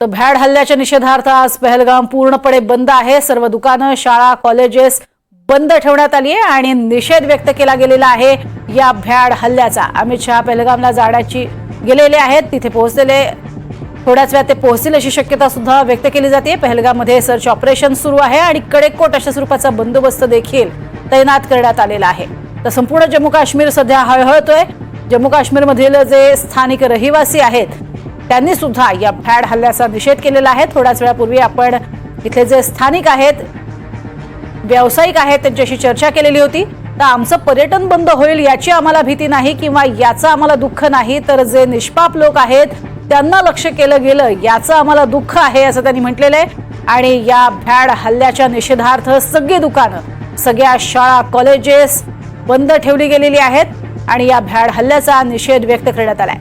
तर भ्याड हल्ल्याच्या निषेधार्थ आज पहलगाम पूर्णपणे बंद आहे. सर्व दुकानं शाळा कॉलेजेस बंद ठेवण्यात आली आहे आणि निषेध व्यक्त केला गेलेला आहे या भ्याड हल्ल्याचा. अमित शहा पहलगामला जाण्याची गेलेले आहेत. तिथे पोहोचलेले थोड्याच वेळात ते पोहोचतील अशी शक्यता सुद्धा व्यक्त केली जाते. पहलगाममध्ये सर्च ऑपरेशन सुरू आहे आणि कडेकोट अशा स्वरूपाचा बंदोबस्त देखील तैनात करण्यात आलेला आहे. तर संपूर्ण जम्मू काश्मीर सध्या हळहळतोय. जम्मू काश्मीरमधील जे स्थानिक रहिवासी आहेत त्यांनी सुद्धा या भॅड हल्ल्याचा निषेध केलेला आहे. थोड्याच वेळापूर्वी आपण इथले जे स्थानिक आहेत व्यावसायिक आहेत त्यांच्याशी चर्चा केलेली होती. तर आमचं पर्यटन बंद होईल याची आम्हाला भीती नाही किंवा याचं आम्हाला दुःख नाही. तर जे निष्पाप लोक आहेत त्यांना लक्ष केलं गेलं याचं आम्हाला दुःख आहे असं त्यांनी म्हटलेलं आहे. आणि या भ्याड हल्ल्याच्या निषेधार्थ सगळी दुकानं सगळ्या शाळा कॉलेजेस बंद ठेवली गेलेली आहेत. आणि या भ्याड हल्ल्याचा निषेध व्यक्त करण्यात आलाय.